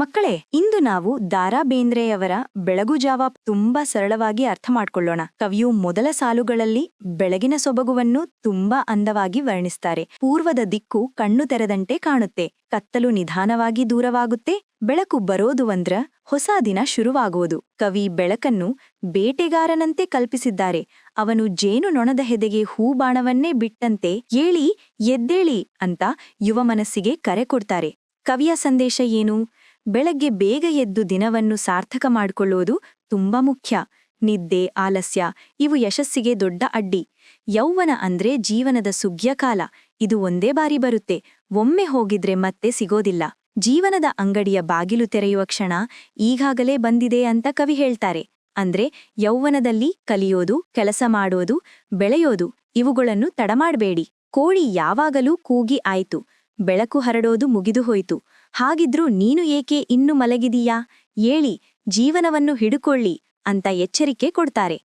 ಮಕ್ಕಳೇ, ಇಂದು ನಾವು ದಾರಾ ಬೇಂದ್ರೆಯವರ ಬೆಳಗು ಜಾವ ತುಂಬಾ ಸರಳವಾಗಿ ಅರ್ಥ ಮಾಡ್ಕೊಳ್ಳೋಣ. ಕವಿಯು ಮೊದಲ ಸಾಲುಗಳಲ್ಲಿ ಬೆಳಗಿನ ಸೊಬಗುವನ್ನು ತುಂಬಾ ಅಂದವಾಗಿ ವರ್ಣಿಸ್ತಾರೆ. ಪೂರ್ವದ ದಿಕ್ಕು ಕಣ್ಣು ತೆರೆದಂತೆ ಕಾಣುತ್ತೆ. ಕತ್ತಲು ನಿಧಾನವಾಗಿ ದೂರವಾಗುತ್ತೆ. ಬೆಳಕು ಬರೋದು ಅಂದ್ರ ಹೊಸ ದಿನ ಶುರುವಾಗುವುದು ಕವಿ ಬೆಳಕನ್ನು ಬೇಟೆಗಾರನಂತೆ ಕಲ್ಪಿಸಿದ್ದಾರೆ. ಅವನು ಜೇನು ನೊಣದ ಹೆದೆಗೆ ಹೂಬಾಣವನ್ನೇ ಬಿಟ್ಟಂತೆ ಏಳಿ, ಎದ್ದೇಳಿ ಅಂತ ಯುವ ಮನಸ್ಸಿಗೆ ಕರೆ ಕೊಡ್ತಾರೆ. ಕವಿಯ ಸಂದೇಶ ಏನು? ಬೆಳಗ್ಗೆ ಬೇಗ ಎದ್ದು ದಿನವನ್ನು ಸಾರ್ಥಕ ಮಾಡಿಕೊಳ್ಳುವುದು ತುಂಬಾ ಮುಖ್ಯ. ನಿದ್ದೆ, ಆಲಸ್ಯ, ಇವು ಯಶಸ್ಸಿಗೆ ದೊಡ್ಡ ಅಡ್ಡಿ. ಯೌವನ ಅಂದ್ರೆ ಜೀವನದ ಸುಗ್ಯಕಾಲ ಇದು ಒಂದೇ ಬಾರಿ ಬರುತ್ತೆ. ಒಮ್ಮೆ ಹೋಗಿದ್ರೆ ಮತ್ತೆ ಸಿಗೋದಿಲ್ಲ. ಜೀವನದ ಅಂಗಡಿಯ ಬಾಗಿಲು ತೆರೆಯುವ ಕ್ಷಣ ಈಗಾಗಲೇ ಬಂದಿದೆ ಅಂತ ಕವಿ ಹೇಳ್ತಾರೆ. ಅಂದ್ರೆ ಯೌವನದಲ್ಲಿ ಕಲಿಯೋದು, ಕೆಲಸ ಮಾಡೋದು, ಬೆಳೆಯೋದು ಇವುಗಳನ್ನು ತಡಮಾಡ್ಬೇಡಿ ಕೋಳಿ ಯಾವಾಗಲೂ ಕೂಗಿ ಆಯ್ತು. ಬೆಳಕು ಹರಡೋದು ಮುಗಿದು ಹೋಯಿತು. ಹಾಗಿದ್ರೂ ನೀನು ಏಕೆ ಇನ್ನು ಮಲಗಿದೀಯಾ? ಏಳಿ, ಜೀವನವನ್ನು ಹಿಡುಕೊಳ್ಳಿ ಅಂತ ಎಚ್ಚರಿಕೆ ಕೊಡ್ತಾರೆ.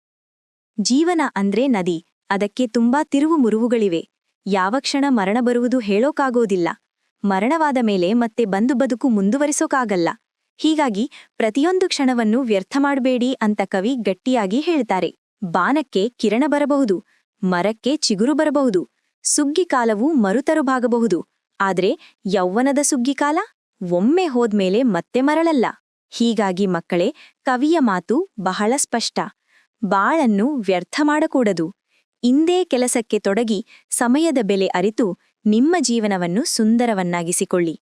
ಜೀವನ ಅಂದ್ರೆ ನದಿ. ಅದಕ್ಕೆ ತುಂಬಾ ತಿರುವು ಮುರುವುಗಳಿವೆ. ಯಾವ ಕ್ಷಣ ಮರಣ ಬರುವುದು ಹೇಳೋಕಾಗೋದಿಲ್ಲ. ಮರಣವಾದ ಮೇಲೆ ಮತ್ತೆ ಬಂದು ಬದುಕು ಮುಂದುವರಿಸೋಕಾಗಲ್ಲ. ಹೀಗಾಗಿ ಪ್ರತಿಯೊಂದು ಕ್ಷಣವನ್ನು ವ್ಯರ್ಥ ಮಾಡಬೇಡಿ ಅಂತ ಕವಿ ಗಟ್ಟಿಯಾಗಿ ಹೇಳ್ತಾರೆ. ಬಾನಕ್ಕೆ ಕಿರಣ ಬರಬಹುದು, ಮರಕ್ಕೆ ಚಿಗುರು ಬರಬಹುದು, ಸುಗ್ಗಿ ಕಾಲವು ಮರುತರುಬಾಗಬಹುದು ಆದ್ರೆ ಯೌವನದ ಸುಗ್ಗಿಕಾಲ ಒಮ್ಮೆ ಹೋದ್ಮೇಲೆ ಮತ್ತೆ ಮರಳಲ್ಲ. ಹೀಗಾಗಿ ಮಕ್ಕಳೇ, ಕವಿಯ ಮಾತು ಬಹಳ ಸ್ಪಷ್ಟ. ಬಾಳನ್ನು ವ್ಯರ್ಥ ಮಾಡಕೂಡದು. ಇಂದೇ ಕೆಲಸಕ್ಕೆ ತೊಡಗಿ ಸಮಯದ ಬೆಲೆ ಅರಿತು ನಿಮ್ಮ ಜೀವನವನ್ನು ಸುಂದರವನ್ನಾಗಿಸಿಕೊಳ್ಳಿ.